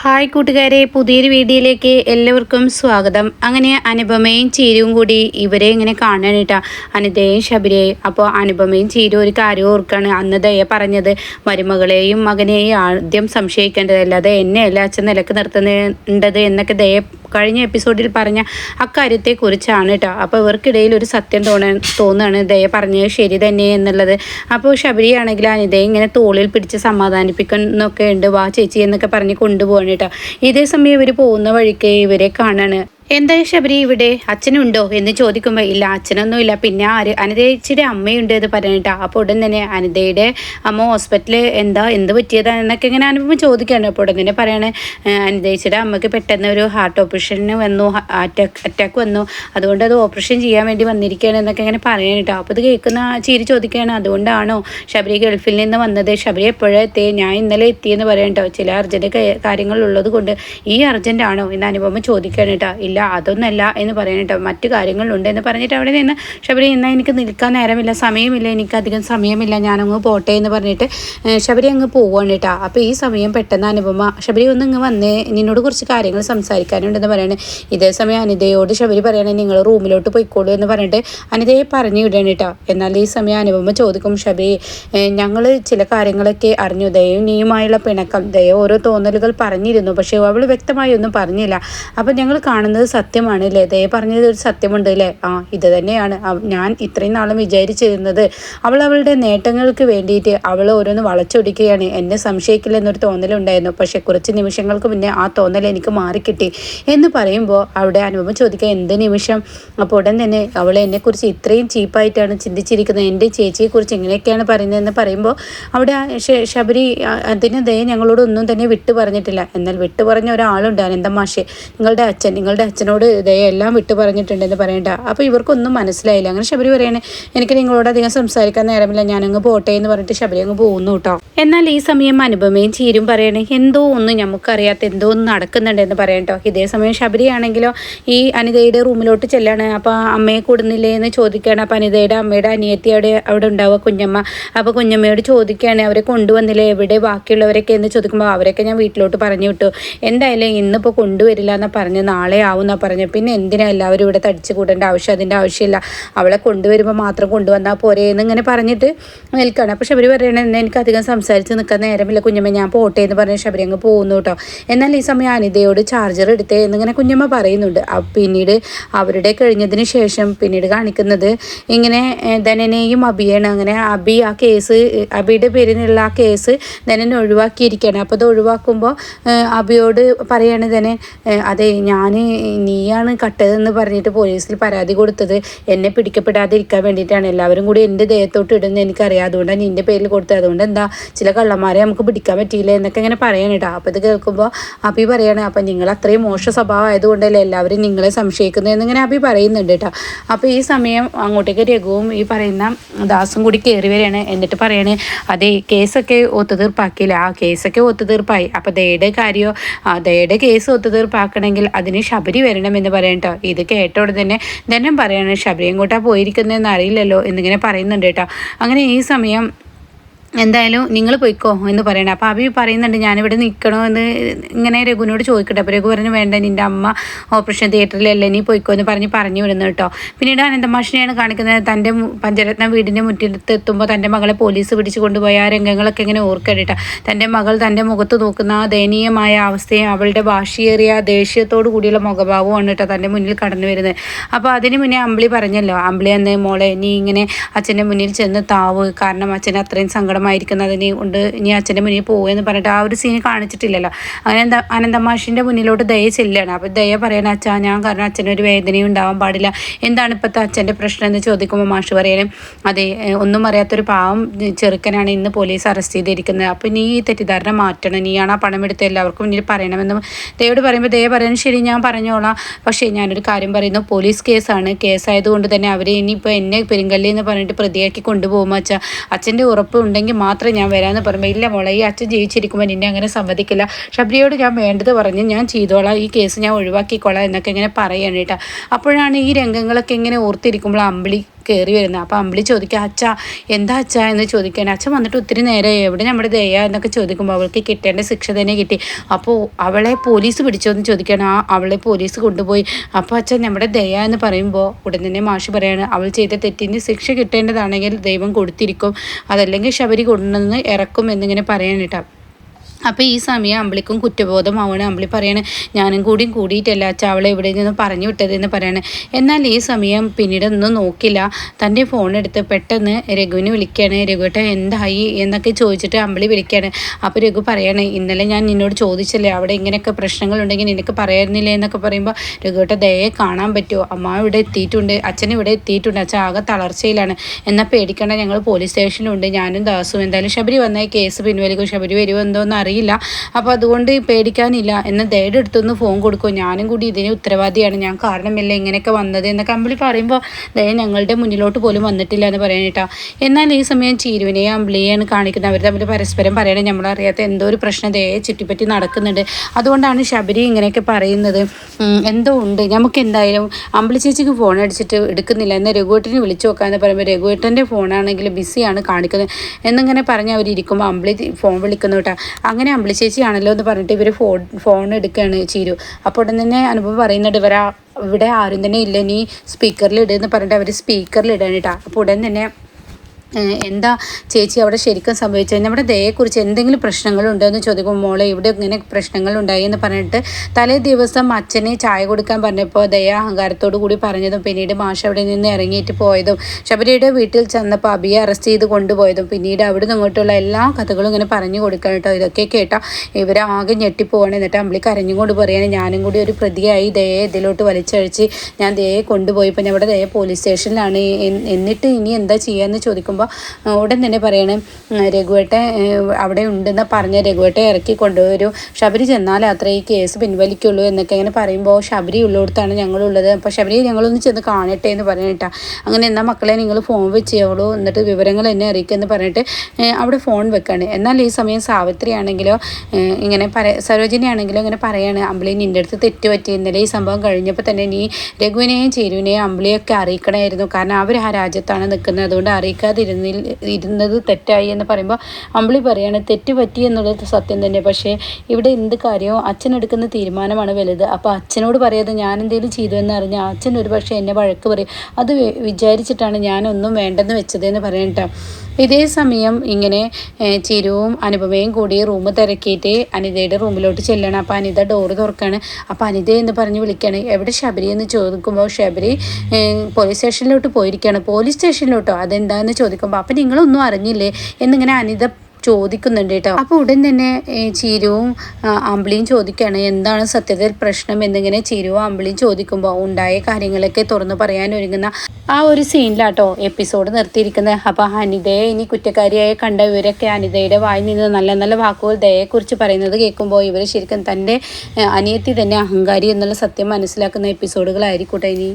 Hi കൂട്ടുകാരെ പുതിയൊരു വീഡിയോയിലേക്ക് എല്ലാവർക്കും സ്വാഗതം. അങ്ങനെ അനുപമയും ചീരവും കൂടി ഇവരെ ഇങ്ങനെ കാണാനിട്ടാ അനിതയും ശബരിയെയും. അപ്പോൾ അനുപമയും ചീരും ഒരു കാര്യം ഓർക്കാണ്. അന്ന് ദയ പറഞ്ഞത് മരുമകളെയും മകനെയും ആദ്യം സംശയിക്കേണ്ടതല്ലാതെ എന്നെ എന്നെയല്ല അച്ഛൻ നിലയ്ക്ക് നിർത്തുന്നുണ്ടത് എന്നൊക്കെ ദയ കഴിഞ്ഞ എപ്പിസോഡിൽ പറഞ്ഞ അക്കാര്യത്തെക്കുറിച്ചാണ് കേട്ടോ അപ്പോൾ ഇവർക്കിടയിൽ ഒരു സത്യം തോന്നാൻ തോന്നുകയാണ് ദയ പറഞ്ഞത് ശരി തന്നെ എന്നുള്ളത്. അപ്പോൾ ശബരിയാണെങ്കിൽ അനിതയെ ഇങ്ങനെ തോളിൽ പിടിച്ച് സമാധാനിപ്പിക്കുന്നൊക്കെ ഉണ്ട്. വാ ചേച്ചി എന്നൊക്കെ പറഞ്ഞ് കൊണ്ടുപോകണം കേട്ടോ ഇതേ സമയം ഇവർ പോകുന്ന വഴിക്ക് ഇവരെ കാണാണ്. എന്താ ശബരി ഇവിടെ? അച്ഛനുണ്ടോ? എന്ന് ചോദിക്കുമ്പോൾ ഇല്ല അച്ഛനൊന്നുമില്ല. പിന്നെ ആര്? അനിതയുടെ അമ്മയുണ്ട് എന്ന് പറഞ്ഞിട്ടാ അപ്പോൾ ഉടൻ തന്നെ അനിതയുടെ അമ്മ ഹോസ്പിറ്റലിൽ എന്താ എന്ത് പറ്റിയതാണെന്നൊക്കെ ഇങ്ങനെ അനുഭവം ചോദിക്കുകയാണ് അപ്പോൾ ഉടൻ തന്നെ പറയണേ അനിതയുടെ അമ്മയ്ക്ക് പെട്ടെന്ന് ഒരു ഹാർട്ട് ഓപ്പറേഷന് വന്നു അറ്റാക്ക് അറ്റാക്ക് വന്നു. അതുകൊണ്ട് അത് ഓപ്പറേഷൻ ചെയ്യാൻ വേണ്ടി വന്നിരിക്കുകയാണ് എന്നൊക്കെ ഇങ്ങനെ പറയാനിട്ടോ അപ്പോൾ ഇത് കേൾക്കുന്ന ചിരി ചോദിക്കുകയാണ് അതുകൊണ്ടാണോ ശബരി ഗൾഫിൽ നിന്ന് വന്നത്? ശബരി എപ്പോഴാണ് ഞാൻ ഇന്നലെ എത്തിയെന്ന് പറയണ്ടോ ചില അർജന്റ് കാര്യങ്ങളുള്ളത് കൊണ്ട് ഈ അർജന്റാണോ എന്ന് അനുഭവം ചോദിക്കുകയാണ് കേട്ടോ. ഇല്ല ഇല്ല അതൊന്നല്ല എന്ന് പറയാനിട്ട് മറ്റു കാര്യങ്ങളുണ്ട് എന്ന് പറഞ്ഞിട്ട് അവിടെ നിന്ന് ശബരി എന്നാൽ എനിക്ക് നിൽക്കാൻ നേരമില്ല സമയമില്ല എനിക്ക് അധികം സമയമില്ല ഞാനങ്ങ് പോട്ടെ എന്ന് പറഞ്ഞിട്ട് ശബരി അങ്ങ് പോവാണ് കേട്ടോ. അപ്പോൾ ഈ സമയം പെട്ടെന്ന് അനുപമ ശബരി ഒന്ന് ഇങ്ങ് വന്നേ നിന്നോട് കുറച്ച് കാര്യങ്ങൾ സംസാരിക്കാനുണ്ടെന്ന് പറയണേ. ഇതേ സമയം അനിതയോട് ശബരി പറയണേ നിങ്ങൾ റൂമിലോട്ട് പോയിക്കോളൂ എന്ന് പറഞ്ഞിട്ട് അനിതയെ പറഞ്ഞു വിടണം കേട്ടോ. എന്നാൽ ഈ സമയം അനുപമ ചോദിക്കും ശബരി ഞങ്ങൾ ചില കാര്യങ്ങളൊക്കെ അറിഞ്ഞു. ദയവും നീയുമായുള്ള പിണക്കം ദയ ഓരോ തോന്നലുകൾ പറഞ്ഞിരുന്നു പക്ഷേ അവൾ വ്യക്തമായി ഒന്നും പറഞ്ഞില്ല. അപ്പം ഞങ്ങൾ കാണുന്നത് സത്യമാണ് അല്ലേ? ദയ പറഞ്ഞത് ഒരു സത്യമുണ്ട് അല്ലേ? ആ ഇത് തന്നെയാണ്. ഞാൻ ഇത്രയും നാളും വിചാരിച്ചിരുന്നത് അവൾ അവളുടെ നേട്ടങ്ങൾക്ക് വേണ്ടിയിട്ട് അവൾ ഓരോന്ന് വളച്ചൊടിക്കുകയാണ്. എന്നെ സംശയിക്കില്ലെന്നൊരു തോന്നലുണ്ടായിരുന്നു. പക്ഷേ കുറച്ച് നിമിഷങ്ങൾക്ക് മുന്നേ ആ തോന്നൽ എനിക്ക് മാറിക്കിട്ടി എന്ന് പറയുമ്പോൾ അവിടെ അനുഭവം ചോദിക്കുക എന്ത് നിമിഷം? അപ്പോൾ ഉടൻ തന്നെ അവൾ എന്നെക്കുറിച്ച് ഇത്രയും ചീപ്പായിട്ടാണ് ചിന്തിച്ചിരിക്കുന്നത്. എന്റെ ചേച്ചിയെക്കുറിച്ച് ഇങ്ങനെയൊക്കെയാണ് പറയുന്നതെന്ന് പറയുമ്പോൾ അവിടെ ശബരി അതിന് ദയ ഞങ്ങളോട് ഒന്നും തന്നെ വിട്ടു പറഞ്ഞിട്ടില്ല എന്നാൽ വിട്ടു പറഞ്ഞ ഒരാളുണ്ട് അനന്തമാഷെ. നിങ്ങളുടെ അച്ഛൻ നിങ്ങളുടെ അച്ഛനോട് ഇതേ എല്ലാം വിട്ടു പറഞ്ഞിട്ടുണ്ടെന്ന് പറയണ്ട. അപ്പോൾ ഇവർക്കൊന്നും മനസ്സിലായില്ല. അങ്ങനെ ശബരി പറയണേ എനിക്ക് നിങ്ങളോട് അധികം സംസാരിക്കാൻ നേരമില്ല. ഞാനങ്ങ് പോട്ടെ എന്ന് പറഞ്ഞിട്ട് ശബരി അങ്ങ് പോകുന്നു കേട്ടോ. എന്നാൽ ഈ സമയം അനുപമയും ചീരും പറയണേ എന്തോ ഒന്നും നമുക്കറിയാത്ത എന്തോ ഒന്ന് നടക്കുന്നുണ്ടെന്ന് പറയട്ടോ ഇതേ സമയം ശബരിയാണെങ്കിലോ ഈ അനിതയുടെ റൂമിലോട്ട് ചെല്ലാണ്. അപ്പോൾ അമ്മയെ കൂടുന്നില്ലേ എന്ന് ചോദിക്കുകയാണ് അപ്പോൾ അനിതയുടെ അമ്മയുടെ അനിയത്തി അവിടെ അവിടെ ഉണ്ടാവുക കുഞ്ഞമ്മ. അപ്പോൾ കുഞ്ഞമ്മയോട് ചോദിക്കുകയാണ് അവരെ കൊണ്ടുവന്നില്ലേ? എവിടെ ബാക്കിയുള്ളവരൊക്കെ? എന്ന് ചോദിക്കുമ്പോൾ അവരൊക്കെ ഞാൻ വീട്ടിലോട്ട് പറഞ്ഞു വിട്ടു. എന്തായാലും ഇന്നിപ്പോൾ കൊണ്ടുവരില്ല എന്ന് പറഞ്ഞ് നാളെ ആവും എന്നാണ് പറഞ്ഞത് പിന്നെ എന്തിനാ എല്ലാവരും ഇവിടെ തടിച്ച് കൂടേണ്ട ആവശ്യം? അതിന്റെ ആവശ്യമില്ല. അവളെ കൊണ്ടുവരുമ്പോൾ മാത്രം കൊണ്ടുവന്നാൽ പോരെ എന്ന് ഇങ്ങനെ പറഞ്ഞിട്ട് നിൽക്കുകയാണ് അപ്പോൾ ശബരി പറയണത് എന്നാൽ എനിക്ക് അധികം സംസാരിച്ച് നിൽക്കാൻ നേരമില്ല കുഞ്ഞമ്മ. ഞാൻ പോട്ടെ എന്ന് പറഞ്ഞ് ശബരി അങ്ങ് പോകുന്നു കേട്ടോ. എന്നാൽ ഈ സമയം അനിതയോട് ചാർജർ എടുത്തേ എന്നിങ്ങനെ കുഞ്ഞമ്മ പറയുന്നുണ്ട്. പിന്നീട് അവരുടെ കഴിഞ്ഞതിന് ശേഷം പിന്നീട് കാണിക്കുന്നത് ഇങ്ങനെ ധനനെയും അബിയാണ്. അങ്ങനെ അബി ആ കേസ് അബിയുടെ പേരിനുള്ള ആ കേസ് ധനനെ ഒഴിവാക്കിയിരിക്കുകയാണ്. അപ്പോൾ അത് ഒഴിവാക്കുമ്പോൾ അബിയോട് പറയാണ് ധനൻ അതെ ഞാൻ നീയാണ് കട്ടതെന്ന് പറഞ്ഞിട്ട് പോലീസിൽ പരാതി കൊടുത്തത്. എന്നെ പിടിക്കപ്പെടാതിരിക്കാൻ വേണ്ടിയിട്ടാണ്. എല്ലാവരും കൂടി എന്റെ ദേഹത്തോട്ട് ഇടുന്നത് എനിക്കറിയാം. അതുകൊണ്ടാണ് നിന്റെ പേരിൽ കൊടുത്തത്. അതുകൊണ്ട് എന്താ ചില കള്ളന്മാരെ നമുക്ക് പിടിക്കാൻ പറ്റിയില്ല എന്നൊക്കെ ഇങ്ങനെ പറയണം കേട്ടോ. അപ്പോൾ ഇത് കേൾക്കുമ്പോൾ അബി പറയാണ് അപ്പം നിങ്ങൾ അത്രയും മോശ സ്വഭാവം ആയതുകൊണ്ടല്ലേ എല്ലാവരും നിങ്ങളെ സംശയിക്കുന്നത്? എന്നിങ്ങനെ അബി പറയുന്നുണ്ട് കേട്ടോ. അപ്പോൾ ഈ സമയം അങ്ങോട്ടേക്ക് രഘുവും ഈ പറയുന്ന ദാസും കൂടി കയറി വരികയാണ്. എന്നിട്ട് പറയാണ് അതെ കേസൊക്കെ ഒത്തുതീർപ്പാക്കിയില്ല? ആ കേസൊക്കെ ഒത്തുതീർപ്പായി. അപ്പോൾ ദയുടെ കാര്യമോ ദയുടെ കേസ് ഒത്തുതീർപ്പാക്കണമെങ്കിൽ അതിന് ശബരി വരണമെന്ന് കേട്ടോ ഇത് കേട്ടോടെ തന്നെ ധനം പറയാണ്. ശബരിയൻകോട്ട പോയിരിക്കുന്നതെന്ന് അറിയില്ലല്ലോ എന്നിങ്ങനെ പറയുന്നുണ്ട് കേട്ടോ. അങ്ങനെ ഈ സമയം എന്തായാലും നിങ്ങൾ പോയിക്കോ എന്ന് പറയണം. അപ്പോൾ അഭി പറയുന്നുണ്ട് ഞാനിവിടെ നിൽക്കണോ എന്ന് ഇങ്ങനെ രഘുവിനോട് ചോദിക്കട്ടെ. അപ്പോൾ രഘു പറഞ്ഞു വേണ്ട നിന്റെ അമ്മ ഓപ്പറേഷൻ തിയേറ്ററിലല്ലേ നീ പോയിക്കോ എന്ന് പറഞ്ഞ് പറഞ്ഞു വിടുന്നു കേട്ടോ. പിന്നീട് അനന്തമാഷിനെയാണ് കാണിക്കുന്നത് തന്റെ പഞ്ചരത്ന വീടിന്റെ മുറ്റത്ത് എത്തുമ്പോൾ തന്റെ മകളെ പോലീസ് പിടിച്ചു കൊണ്ടുപോയ ആ രംഗങ്ങളൊക്കെ ഇങ്ങനെ ഓർക്കട്ടോ തന്റെ മകൾ തന്റെ മുഖത്ത് നോക്കുന്ന ആ ദയനീയമായ അവസ്ഥയും അവളുടെ ഭാഷയേറിയ ദേഷ്യത്തോടു കൂടിയുള്ള മുഖഭാവമാണ് കേട്ടോ തന്റെ മുന്നിൽ കടന്നു വരുന്നത്. അപ്പോൾ അതിന് മുന്നേ അമ്പിളി പറഞ്ഞല്ലോ അമ്പിളി എന്ന മോളെ നീ ഇങ്ങനെ അച്ഛന്റെ മുന്നിൽ ചെന്ന് താവ്. കാരണം അച്ഛൻ അത്രയും സങ്കടം സങ്കടമായിരിക്കുന്നതിനെ കൊണ്ട് ഇനി അച്ഛന്റെ മുന്നിൽ പോകുമെന്ന് പറഞ്ഞിട്ട് ആ ഒരു സീൻ കാണിച്ചിട്ടില്ലല്ലോ. അങ്ങനെ എന്താ അനന്തമാഷിന്റെ മുന്നിലോട്ട് ദയ ചെല്ലുകയാണ്. അപ്പോൾ ദയ പറയണ അച്ഛാ ഞാൻ കാരണം അച്ഛനൊരു വേദനയും ഉണ്ടാവാൻ പാടില്ല. എന്താണ് ഇപ്പോഴത്തെ അച്ഛന്റെ പ്രശ്നം എന്ന് ചോദിക്കുമ്പോൾ മാഷ് പറയാനും അതെ ഒന്നും അറിയാത്തൊരു പാവം ചെറുക്കനാണ് ഇന്ന് പോലീസ് അറസ്റ്റ് ചെയ്തിരിക്കുന്നത്. അപ്പോൾ നീ ഈ തെറ്റിദ്ധാരണ മാറ്റണം. നീയാണ് ആ പണം എടുത്ത് എല്ലാവർക്കും മുന്നിൽ പറയണമെന്ന് ദയോട് പറയുമ്പോൾ ദയ പറയുന്നത് ശരി ഞാൻ പറഞ്ഞോളാം. പക്ഷേ ഞാനൊരു കാര്യം പറയുന്നു. പോലീസ് കേസാണ്. കേസായതുകൊണ്ട് തന്നെ അവർ ഇനിയിപ്പോൾ എന്നെ പെരുങ്കല്ലി എന്ന് പറഞ്ഞിട്ട് പ്രതിയാക്കി കൊണ്ടുപോകുമ്പോൾ അച്ഛാ. അച്ഛന്റെ ഉറപ്പ് ഉണ്ടെങ്കിൽ ഉണ്ടെങ്കിൽ മാത്രമേ ഞാൻ വരാമെന്ന് പറയുമ്പോൾ ഇല്ല മോളെ ഈ അച്ഛൻ ജീവിച്ചിരിക്കുമ്പോൾ നിന്നെ അങ്ങനെ സമ്മതിക്കില്ല. ഷബ്രിയോട് ഞാൻ വേണ്ടത് പറഞ്ഞ് ഞാൻ ചെയ്തോളാം. ഈ കേസ് ഞാൻ ഒഴിവാക്കിക്കോളാം എന്നൊക്കെ ഇങ്ങനെ പറയാണ് കേട്ടോ. അപ്പോഴാണ് ഈ രംഗങ്ങളൊക്കെ ഇങ്ങനെ ഓർത്തിരിക്കുമ്പോൾ അമ്പിളി കയറി വരുന്നത്. അപ്പോൾ അമ്പിളി ചോദിക്കുക അച്ഛ എന്താ അച്ഛ? എന്ന് ചോദിക്കാൻ അച്ഛൻ വന്നിട്ട് ഒത്തിരി നേരം എവിടെ നമ്മുടെ ദയ? എന്നൊക്കെ ചോദിക്കുമ്പോൾ അവൾക്ക് കിട്ടേണ്ട ശിക്ഷ തന്നെ കിട്ടി. അപ്പോൾ അവളെ പോലീസ് പിടിച്ചോ എന്ന് ചോദിക്കാൻ ആ അവളെ പോലീസ് കൊണ്ടുപോയി. അപ്പോൾ അച്ഛൻ നമ്മുടെ ദയ എന്ന് പറയുമ്പോൾ ഉടൻ തന്നെ മാഷ് പറയാണ് അവൾ ചെയ്ത തെറ്റിന് ശിക്ഷ കിട്ടേണ്ടതാണെങ്കിൽ ദൈവം കൊടുത്തിരിക്കും. അതല്ലെങ്കിൽ ശബരി കൊണ്ടുവന്ന് ഇറക്കും എന്നിങ്ങനെ പറയാനിട്ടാ അപ്പോൾ ഈ സമയം അമ്പിളിക്കും കുറ്റബോധമാവണം. അമ്പിളി പറയണേ ഞാനും കൂടിയും കൂടിയിട്ടല്ല ചവളെ ഇവിടെ നിന്ന് പറഞ്ഞു വിട്ടതെന്ന് പറയണേ. എന്നാൽ ഈ സമയം പിന്നീട് ഒന്നും നോക്കില്ല. തന്റെ ഫോൺ എടുത്ത് പെട്ടെന്ന് രഘുവിനെ വിളിക്കുകയാണ് രഘുവേട്ട എന്തായി? എന്നൊക്കെ ചോദിച്ചിട്ട് അമ്പിളി വിളിക്കുകയാണ് അപ്പോൾ രഘു പറയണേ ഇന്നലെ ഞാൻ നിന്നോട് ചോദിച്ചല്ലേ അവിടെ ഇങ്ങനെയൊക്കെ പ്രശ്നങ്ങളുണ്ടെങ്കിൽ നിനക്ക് പറയായിരുന്നില്ലേ എന്നൊക്കെ പറയുമ്പോൾ രഘുവേട്ട ദയെ കാണാൻ പറ്റുമോ അമ്മ ഇവിടെ എത്തിയിട്ടുണ്ട് അച്ഛൻ ഇവിടെ എത്തിയിട്ടുണ്ട് അച്ഛൻ ആകെ തളർച്ചയിലാണ്. എന്നാൽ പേടിക്കേണ്ട ഞങ്ങൾ പോലീസ് സ്റ്റേഷനിലുണ്ട് ഞാനും ദാസും എന്തായാലും ശബരി വന്നാൽ കേസ് പിൻവലിക്കും. ശബരി വരുമോ എന്തോന്ന് അറിയില്ല അപ്പോൾ അതുകൊണ്ട് പേടിക്കാനില്ല. എന്ന് ദയുടെ എടുത്തൊന്ന് ഫോൺ കൊടുക്കും. ഞാനും കൂടി ഇതിന് ഉത്തരവാദിയാണ്. ഞാൻ കാരണമല്ല ഇങ്ങനെയൊക്കെ വന്നത്? എന്നൊക്കെ അമ്പിളി പറയുമ്പോൾ ദയ ഞങ്ങളുടെ മുന്നിലോട്ട് പോലും വന്നിട്ടില്ല എന്ന് പറയാനിട്ടാ എന്നാൽ ഈ സമയം ചീരുവിനെയും അമ്പിളിയെയാണ് കാണിക്കുന്നത്. അവർ തമ്മിൽ പരസ്പരം പറയണേ. നമ്മളറിയാത്ത എന്തോ ഒരു പ്രശ്നം ദയെ ചുറ്റിപ്പറ്റി നടക്കുന്നുണ്ട്. അതുകൊണ്ടാണ് ശബരി ഇങ്ങനെയൊക്കെ പറയുന്നത്. എന്തോ ഉണ്ട്. നമുക്ക് എന്തായാലും അമ്പിളി ചേച്ചിക്ക് ഫോൺ അടിച്ചിട്ട് എടുക്കുന്നില്ല. എന്നാൽ രഘുവേട്ടനെ വിളിച്ചു നോക്കാമെന്ന് പറയുമ്പോൾ രഘുവേട്ടന്റെ ഫോണാണെങ്കിൽ ബിസിയാണ് കാണിക്കുന്നത്. എന്നിങ്ങനെ പറഞ്ഞ് അവരിയ്ക്കുമ്പോൾ അമ്പിളി ഫോൺ വിളിക്കുന്നു കേട്ടോ. അങ്ങനെ അമ്പിളി ചേച്ചിയാണല്ലോ എന്ന് പറഞ്ഞിട്ട് ഇവർ ഫോൺ ഫോൺ എടുക്കുകയാണ് ചീരു. അപ്പോൾ ഉടൻ തന്നെ അനുഭവം പറയുന്നുണ്ട് ഇവരാ ഇവിടെ ആരും തന്നെ ഇല്ല നീ സ്പീക്കറിൽ ഇടുക എന്ന് പറഞ്ഞിട്ട് അവർ സ്പീക്കറിൽ ഇടാൻ കേട്ടോ അപ്പോൾ ഉടൻ തന്നെ എന്താ ചേച്ചി അവിടെ ശരിക്കും സംഭവിച്ചത്? നമ്മുടെ ദയെക്കുറിച്ച് എന്തെങ്കിലും പ്രശ്നങ്ങളുണ്ടോ എന്ന് ചോദിക്കുമ്പോൾ മോളെ ഇവിടെ ഇങ്ങനെ പ്രശ്നങ്ങൾ ഉണ്ടായി എന്ന് പറഞ്ഞിട്ട് തലേ ദിവസം അച്ഛനെ ചായ കൊടുക്കാൻ പറഞ്ഞപ്പോൾ ദയ അഹങ്കാരത്തോടു കൂടി പറഞ്ഞതും പിന്നീട് മാഷ അവിടെ നിന്ന് ഇറങ്ങിയിട്ട് പോയതും ശബരിയുടെ വീട്ടിൽ ചെന്നപ്പോൾ അബിയെ അറസ്റ്റ് ചെയ്ത് കൊണ്ടുപോയതും പിന്നീട് അവിടെ നിന്ന് ഇങ്ങോട്ടുള്ള എല്ലാ കഥകളും ഇങ്ങനെ പറഞ്ഞു കൊടുക്കാൻ കേട്ടോ. ഇതൊക്കെ കേട്ടോ ഇവരെ ആകെ ഞെട്ടിപ്പോവാണ്. എന്നിട്ട് അമ്പിളി കരഞ്ഞുകൊണ്ട് പറയാണ് ഞാനും കൂടി ഒരു പ്രതിയായി ദയെ ഇതിലോട്ട് വലിച്ചഴിച്ച് ഞാൻ ദയെ കൊണ്ടുപോയി. പിന്നെ അവിടെ ദയ പോലീസ് സ്റ്റേഷനിലാണ് എന്നിട്ട് ഇനി എന്താ ചെയ്യുക എന്ന് ചോദിക്കുമ്പോൾ നോക്കുമ്പോൾ ഉടൻ തന്നെ പറയണം രഘുവേട്ടെ അവിടെ ഉണ്ടെന്ന് പറഞ്ഞ രഘുവേട്ടെ ഇറക്കി കൊണ്ടുവരും ശബരി ചെന്നാൽ അത്ര ഈ കേസ് പിൻവലിക്കുള്ളൂ എന്നൊക്കെ ഇങ്ങനെ പറയുമ്പോൾ ശബരി ഉള്ളിടത്താണ് ഞങ്ങളുള്ളത്. അപ്പോൾ ശബരി ഞങ്ങളൊന്ന് ചെന്ന് കാണട്ടെ എന്ന് പറഞ്ഞിട്ടാ അങ്ങനെ എന്നാൽ മക്കളെ നിങ്ങൾ ഫോൺ വെച്ച് എന്നിട്ട് വിവരങ്ങൾ എന്നെ അറിയിക്കുമെന്ന് പറഞ്ഞിട്ട് അവിടെ ഫോൺ വെക്കാണ്. എന്നാൽ ഈ സമയം സാവിത്രി ആണെങ്കിലോ ഇങ്ങനെ പറ സരോജിനി ആണെങ്കിലോ ഇങ്ങനെ പറയാണ് അമ്പിളി നിന്റെ അടുത്ത് തെറ്റുപറ്റി ഇന്നലെ ഈ സംഭവം കഴിഞ്ഞപ്പോൾ തന്നെ നീ രഘുവിനെയും ചേരുവിനെയും അമ്പിളിയൊക്കെ അറിയിക്കണമായിരുന്നു കാരണം അവർ ആ രാജ്യത്താണ് നിൽക്കുന്നത് അതുകൊണ്ട് അറിയിക്കാതെ ഇരുന്നിൽ ഇരുന്നത് തെറ്റായി എന്ന് പറയുമ്പോൾ അമ്പിളി പറയാണ് തെറ്റ് പറ്റി എന്നുള്ളത് സത്യം തന്നെ. പക്ഷേ ഇവിടെ എന്ത് കാര്യവും അച്ഛൻ എടുക്കുന്ന തീരുമാനമാണ് വലുത്. അപ്പോൾ അച്ഛനോട് പറയാതെ ഞാൻ എന്തെങ്കിലും ചെയ്തു എന്ന് അറിഞ്ഞാൽ അച്ഛൻ ഒരു പക്ഷേ എന്നെ വഴക്ക് പറയും. അത് വിചാരിച്ചിട്ടാണ് ഞാനൊന്നും വേണ്ടെന്ന് വെച്ചത് എന്ന് പറയട്ടോ ഇതേ സമയം ഇങ്ങനെ ചിരുവും അനുപമയും കൂടി റൂം തിരക്കിയിട്ട് അനിതയുടെ റൂമിലോട്ട് ചെല്ലണം. അപ്പോൾ അനിത ഡോറ് തുറക്കാണ്. അപ്പോൾ അനിത എന്ന് പറഞ്ഞ് വിളിക്കുകയാണ് എവിടെ ശബരി എന്ന് ചോദിക്കുമ്പോൾ ശബരി പോലീസ് സ്റ്റേഷനിലോട്ട് പോയിരിക്കുകയാണ് പോലീസ് സ്റ്റേഷനിലോട്ടോ അതെന്താണെന്ന് ചോദിക്കുമ്പോൾ അപ്പം നിങ്ങളൊന്നും അറിഞ്ഞില്ലേ? എന്നിങ്ങനെ അനിത ചോദിക്കുന്നുണ്ട് കേട്ടോ. അപ്പോൾ ഉടൻ തന്നെ ചീരുവും അമ്പിളിയും ചോദിക്കുകയാണ് എന്താണ് സത്യത്തിൽ പ്രശ്നം എന്നിങ്ങനെ ചീരുവും അമ്പിളിയും ചോദിക്കുമ്പോൾ ഉണ്ടായ കാര്യങ്ങളൊക്കെ തുറന്നു പറയാൻ ഒരുങ്ങുന്ന ആ ഒരു സീനിലാട്ടോ എപ്പിസോഡ് നിർത്തിയിരിക്കുന്നത്. അപ്പോൾ അനിതയെ ഇനി കുറ്റക്കാരിയായി കണ്ട ഇവരൊക്കെ അനിതയുടെ വായിൽ നിന്ന് നല്ല നല്ല വാക്കുകൾ ദയയെക്കുറിച്ച് പറയുന്നത് കേൾക്കുമ്പോൾ ഇവർ ശരിക്കും തന്റെ അനിയത്തി തന്നെ അഹങ്കാരി എന്നുള്ള സത്യം മനസ്സിലാക്കുന്ന എപ്പിസോഡുകളായിരിക്കട്ടെ ഇനി.